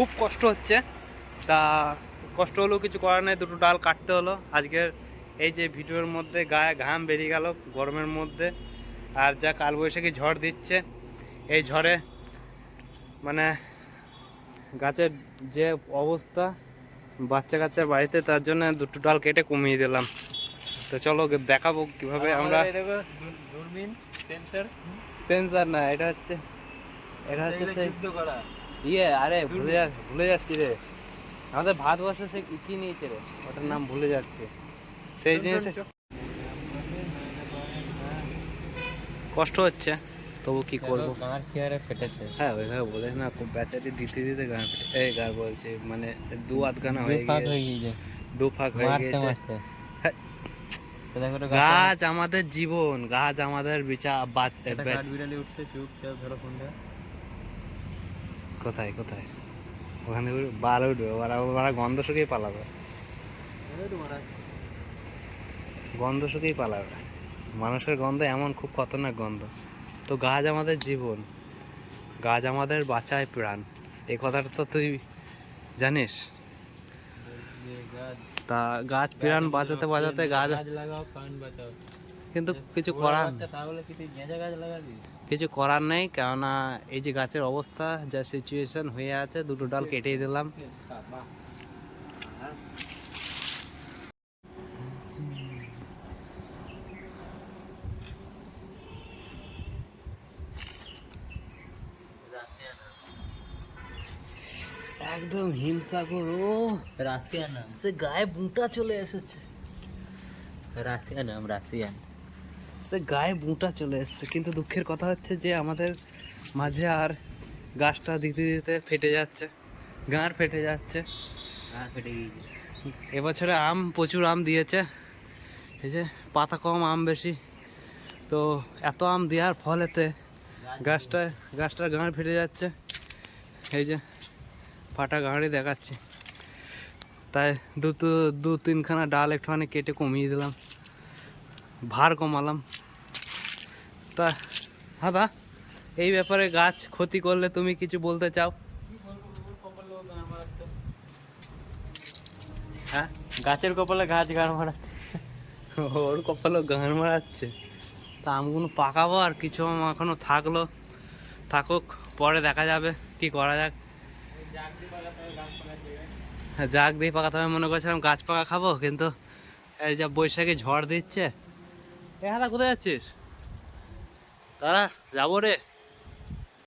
খুব কষ্ট হচ্ছে। তা কষ্ট হলেও কিছু করার নেই দুটো ডাল কাটতে হলো। আজকের এই যে ভিডিওর মধ্যে গায়ে ঘাম বেরিয়ে গেল গরমের মধ্যে। আর যা কালবৈশাখী ঝড় দিচ্ছে এই ঝড়ে মানে গাছের যে অবস্থা বাচ্চা কাচ্চার বাড়িতে তার জন্য দুটো ডাল কেটে কমিয়ে দিলাম। তো চলো দেখাবো কীভাবে আমরা সেন্সর সেন্সার না এটা হচ্ছে এটা হচ্ছে সেই ইয়ে আরে ভুলে ভুলে যাচ্ছি রে। আমাদের ভারতবর্ষে সে কি নিয়েছে রে? ওটার নাম ভুলে যাচ্ছে। সেই জিনিস কষ্ট হচ্ছে তবু কি করব? গাঁর খেয়ারে ফেটেছে। হ্যাঁ ওইভাবে বলে না খুব বেচারি দিতে দিতে গান ফেটে এই বলছে মানে দু আধ গানা হয়ে হয়ে গিয়েছে। দু ফাঁক হয়ে গিয়েছে। হ্যাঁ। গাছ আমাদের জীবন গাছ আমাদের বিচার বিড়ালি উঠছে চুপচাপ ধরো ফোনটা। কোথায় কোথায়? ওখানে বার উঠবে ওরা গন্ধ শুকেই পালাবে। গন্ধ শুকেই পালাবে। মানুষের গন্ধ এমন, খুব খতরনাক গন্ধ। তো গাছ আমাদের জীবন। গাছ আমাদের বাঁচায় প্রাণ। এই কথাটা তো তুই জানিস? তা গাছ প্রাণ বাঁচাতে বাঁচাতে গাছ লাগাও, প্রাণ বাঁচাও। কিন্তু কিছু করার কিছু করার নেই কেননা এই যে গাছের অবস্থা যা সিচুয়েশন হয়ে আছে দুটো ডাল কেটে দিলাম। একদম হিমসাগর ও। রাশিয়ানা। সে গায়ে বুঁটা চলে এসেছে। রাশিয়ানা রাশিয়ান। সে গায়ে বুঁটা চলে এসেছে। কিন্তু দুঃখের কথা হচ্ছে যে আমাদের মাঝে আর গাছটা দিতে দিতে ফেটে যাচ্ছে গাঁর ফেটে যাচ্ছে। আর ফেটে গিয়েছে। এবছরে আম প্রচুর আম দিয়েছে। এই যে পাতা কম আম বেশি। তো এত আম দেওয়ার ফলেতে গাছটা গাছটার গাঁড় ফেটে যাচ্ছে। এই যে ফাটা গাঁড়ি দেখাচ্ছি। তাই দু দু তিনখানা ডাল একটুখানি কেটে কমিয়ে দিলাম। ভার কমালাম। তা দাদা এই ব্যাপারে গাছ ক্ষতি করলে তুমি কিছু বলতে চাও? হ্যাঁ? গাছের কপালে গাছ গাড় মারাচ্ছে। ওর কপালে গান মারাচ্ছে? তা আমগুলো পাকাবো আর কিছু এখনও থাকল। থাকুক পরে দেখা যাবে কি করা যাক। হ্যাঁ, জাগ দিয়ে পাকাতে হবে মনে করছিলাম গাছ পাকা খাব কিন্তু এই যা বৈশাখে ঝড় দিচ্ছে এ হারা কোথায় যাচ্ছিস? তারা যাব রে।